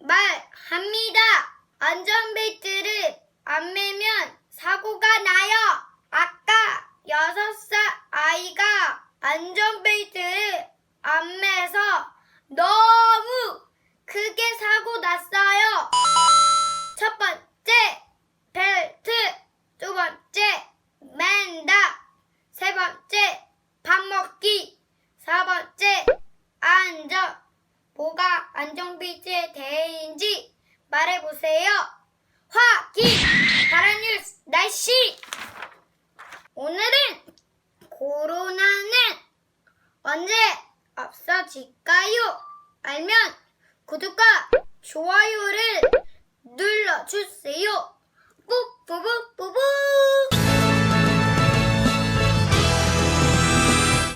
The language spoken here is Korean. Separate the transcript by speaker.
Speaker 1: 말합니다. 안전벨트를 안 매면 사고가 나요. 아까 여섯 살 아이가 안전벨트를 안 매서 너무 크게 사고 났어요. 첫 번째, 벨트. 두 번째, 맨다. 세 번째, 밥 먹기. 네 번째, 안전. 뭐가 안전벨트에 대해인지 말해보세요. 확인! 다른 뉴스 날씨! 오늘은 코로나는 언제 없어질까요? 알면 구독과 좋아요를 눌러주세요. 뿌뿌뿌뿌뿌!